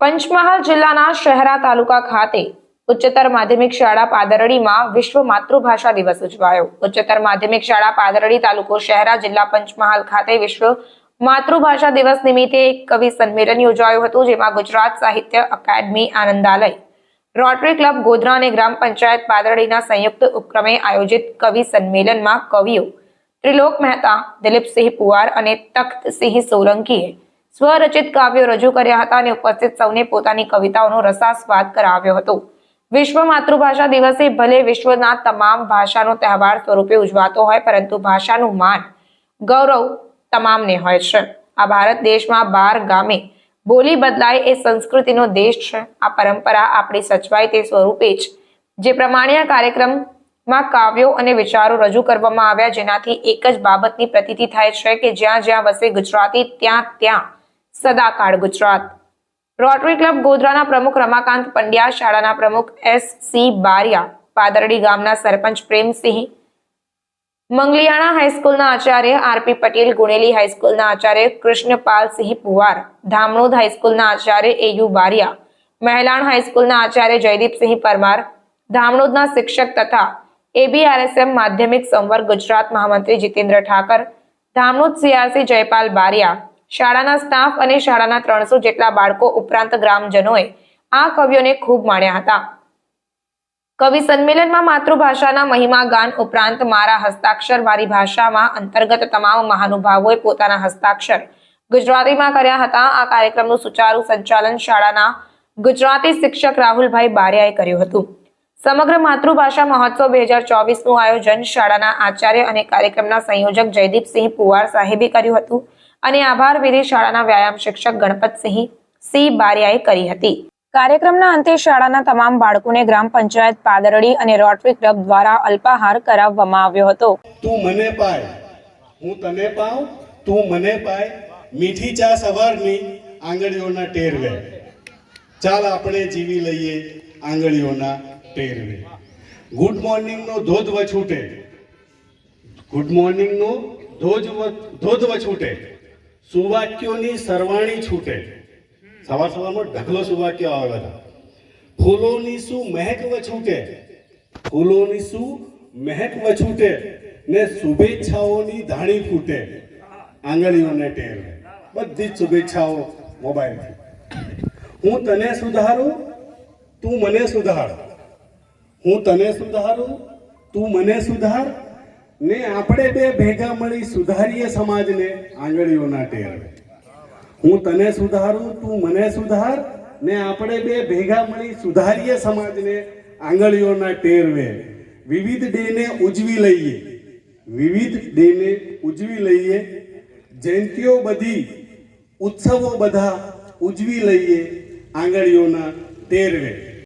પંચમહાલ ખાતે વિશ્વ માતૃભાષા દિવસ માતૃભાષા દિવસ નિમિત્તે એક કવિ સંમેલન યોજાયું હતું, જેમાં ગુજરાત સાહિત્ય અકાદમી આનંદાલય, રોટરી ક્લબ ગોધરા અને ગ્રામ પંચાયત પાદરડીના સંયુક્ત ઉપક્રમે આયોજિત કવિ સંમેલનમાં કવિઓ ત્રિલોક મહેતા દિલીપસિંહ પુવાર અને તખ્તસિંહ સોલંકીએ સ્વરચિત કાવ્યો રજૂ કર્યા હતા અને ઉપસ્થિત સૌને પોતાની કવિતાઓનો રસાસ્વાદ કરાવ્યો હતો. વિશ્વ માતૃભાષા દિવસે ભલે વિશ્વના તમામ ભાષાનો તહેવાર સ્વરૂપે ઉજવાતો હોય, પરંતુ ભાષાનું માન, ગૌરવ તમામને હોય છે. આ ભારત દેશમાં બાર ગામે બોલી બદલાય એ સંસ્કૃતિનો દેશ છે. આ પરંપરા આપણી સચવાય તે સ્વરૂપે જ. જે પ્રમાણે આ કાર્યક્રમમાં કાવ્યો અને વિચારો રજૂ કરવામાં આવ્યા, જેનાથી એક જ બાબતની પ્રતીતિ થાય છે કે જ્યાં જ્યાં વસે ગુજરાતી, ત્યાં ત્યાં સદાકાળ ગુજરાત. રોટરી ક્લબ ગોધરાના પ્રમુખ રમાકાંત પંડ્યા, શાળાના પ્રમુખ એસ સી બારિયા, પાદરડી ગામના સરપંચ પ્રેમસિંહ, મંગલિયાણા હાઈસ્કૂલના આચાર્ય આરપી પટેલ, ગુણેલી હાઈસ્કૂલના આચાર્ય કૃષ્ણપાલસિંહ પુવાર, ધામણોદ હાઈસ્કૂલના આચાર્ય એયુ બારિયા, મહેલાણ હાઈસ્કૂલના આચાર્ય જયદીપસિંહ પરમાર, ધામણોદના શિક્ષક તથા એબીઆરએસએમ માધ્યમિક સંવર્ગ ગુજરાત મહામંત્રી જીતેન્દ્ર ઠાકર ધામણોદ સીઆરસી જયપાલ બારિયા, શાળાના સ્ટાફ અને શાળાના ત્રણસો જેટલા બાળકો ઉપરાંત ગ્રામજનોએ આ કવિઓને ખૂબ માણ્યા હતા. કવિ સંમેલનમાં માતૃભાષાના મહિમા ગાન ઉપરાંત મારા હસ્તાક્ષર મારી ભાષામાં અંતર્ગત તમામ મહાનુભાવોએ પોતાના હસ્તાક્ષર ગુજરાતીમાં કર્યા હતા. આ કાર્યક્રમનું સુચારુ સંચાલન શાળાના ગુજરાતી શિક્ષક રાહુલભાઈ બારિયાએ કર્યું હતું. સમગ્ર માતૃભાષા મહોત્સવ બે હજાર ચોવીસનું આયોજન શાળાના આચાર્ય અને કાર્યક્રમના સંયોજક જયદીપસિંહ પુવાર સાહેબે કર્યું હતું અને આભાર વિધિ શાળાના વ્યાયામ શિક્ષક ગણપતસિંહ સી બારિયાએ કરી હતી. કાર્યક્રમના અંતે શાળાના તમામ બાળકોને ગ્રામ પંચાયત પાદરડી અને રોટરી ક્લબ દ્વારા અલ્પાહાર કરાવવામાં આવ્યો હતો. તું મને પાય, હું તને પાઉં, તું મને પાય, મીઠી ચા સવારની આંગળીઓના ટેરવે. ચાલ આપણે જીવી લઈએ આંગળીઓના ટેરવે ગુડ મોર્નિંગનો ધોધ વછૂટે. ગુડ મોર્નિંગનો ધોજ વ- ધોધ વછૂટે. સુવાક્યોની સરવાણી છૂટે. સવાર સવારમાં ઢગલો સુવાક્યો આવે બધા. ફૂલોની શું મહેક વછૂટે? ફૂલોની શું મહેક વછૂટે? ને શુભેચ્છાઓની ધાણી ફૂટે આંગળીઓને ટેર બધી જ શુભેચ્છાઓ મોબાઈલથી. હું તને સુધારું, તું મને સુધાર. હું તને સુધારું, તું મને સુધાર, ને આપણે બે ભેગા મળી સુધારીએ સમાજને આંગળીઓના ટેર હું તને સુધારું, તું મને સુધાર, ને આપણે બે ભેગા મળી સુધારીએ સમાજને આંગળીઓના ટેરવે. વિવિધ ડેને ઉજવી લઈએ. વિવિધ ડેને ઉજવી લઈએ. જયંતીઓ બધી, ઉત્સવો બધા ઉજવી લઈએ આંગળીઓના ટેરવે.